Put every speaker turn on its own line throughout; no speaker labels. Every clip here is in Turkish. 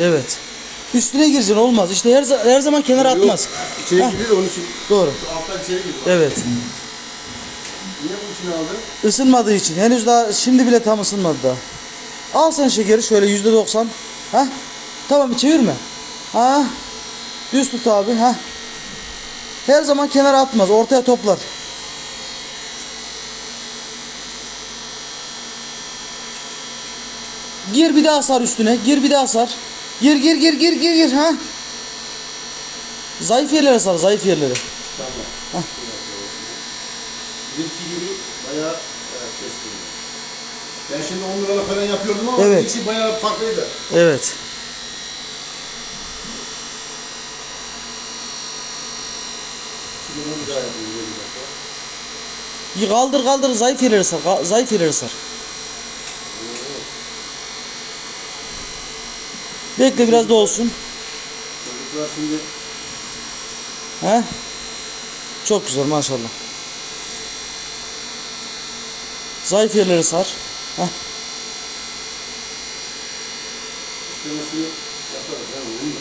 Evet. Üstüne gireceksin olmaz. İşte her, her zaman kenara atmaz.
İçeri
Heh,
giriyor onun için.
doğru.
Şu alttan içeri giriyor.
Evet.
Niye bu içine aldı?
Isınmadığı için. Henüz daha şimdi bile tam ısınmadı daha. Al sen şekeri şöyle yüzde doksan. Ha? Tamam çevirme. Ha? Düz tut abi. Ha? Her zaman kenara atmaz. Ortaya toplar. Gir bir daha sar üstüne. Gir bir daha sar. Gir gir gir gir gir gir ha. Zayıf yerlere sar, zayıf yerlere.
Tamam. Bizimki gibi bayağı evet, keskin. Ben şimdi 10 liralık falan yapıyordum ama
Evet.
ikisi bayağı farklıydı.
Evet.
Şimdi bunu bir daha yapayım. bir
Kaldır kaldır zayıf yerlere sar. Zayıf yerlere sar. Bekle biraz da olsun.
Çocuklar şimdi
He? Çok güzel maşallah. Zayıf yerlere sar. Heh.
sistemesini yaparız. Yani?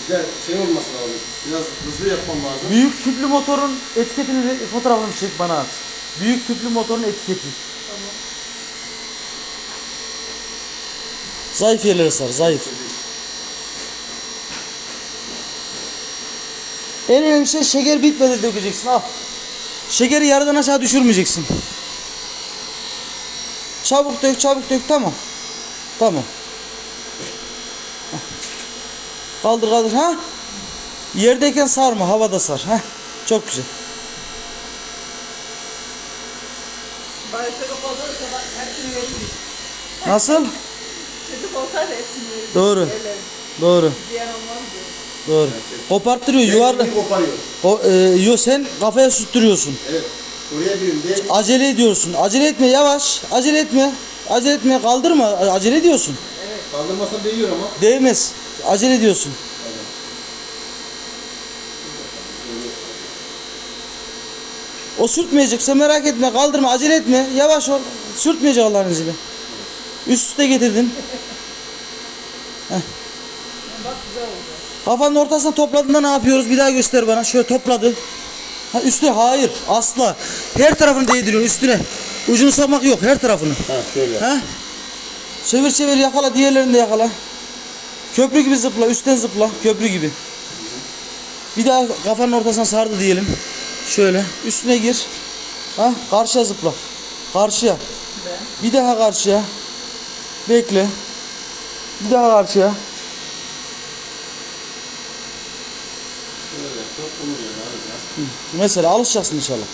Güzel şey olması lazım. Biraz hızlı yapmam lazım.
Büyük tüplü motorun etiketini fotoğrafını çek bana at. Büyük tüplü motorun etiketi. Zayıf yerlere sar, zayıf. En önemli şey şeker bitmedi dökeceksin al. Şekeri yarıdan aşağı düşürmeyeceksin. Çabuk dök, çabuk dök tamam. Tamam. Kaldır kaldır ha. Yerdeyken sarma, havada sar. ha. Çok güzel.
Bana çocuk olursa bak hepsini veririm.
Nasıl?
Çocuk olsaydı hepsini veririm.
Doğru.
Ellerim.
Doğru.
Ziyan olmaz diyor.
Doğru. Koparttırıyor
Ben
yuvarla.
koparıyor.
O, e, yo sen kafaya süttürüyorsun.
Evet. Oraya diyorum diye
Acele ediyorsun. Acele etme yavaş. Acele etme. Acele etme kaldırma. Acele ediyorsun.
kaldırmasa değiyor ama.
Değmez. Acele ediyorsun. O sürtmeyecekse merak etme. Kaldırma. Acele etme. Yavaş ol. Sürtmeyecek Allah'ın izniyle. Üst üste getirdin.
Bak güzel oldu.
Kafanın ortasına topladığında ne yapıyoruz? Bir daha göster bana. Şöyle topladı. Ha üstüne hayır. Asla. Her tarafını değdiriyorsun üstüne. Ucunu sapmak yok. Her tarafını.
Ha şöyle.
Ha? Çevir çevir yakala. Diğerlerini de yakala. Köprü gibi zıpla. Üstten zıpla. Köprü gibi. Bir daha kafanın ortasına sardı diyelim. Şöyle. Üstüne gir. Ha? Karşıya zıpla. Karşıya. Bir daha karşıya. Bekle. Bir daha karşıya. Mesela alışacaksın inşallah.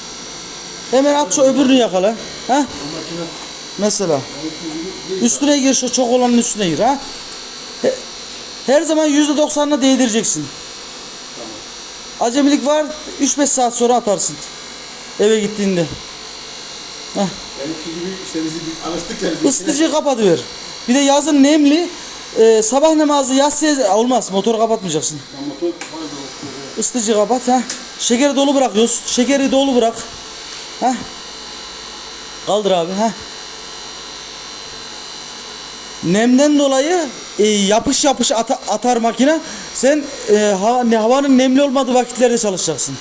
Hemen at şu öbürünü yakala. Ha? Mesela. Üstüne gir şu çok olanın üstüne gir ha. He- Her zaman yüzde doksanına değdireceksin. Acemilik var 3-5 saat sonra atarsın. Eve gittiğinde.
benimki gibi işte bizi alıştık ya. biz.
Isıtıcıyı kapatıver. Bir de yazın nemli. e, sabah namazı yatsıya olmaz. Motoru kapatmayacaksın.
Motor pardon.
Isıtıcı kapat ha. Şekeri dolu bırakıyoruz. Şekeri dolu bırak. Ha. Kaldır abi ha. Nemden dolayı e, yapış yapış ata- atar makine. Sen e, hava, ne, havanın nemli olmadığı vakitlerde çalışacaksın.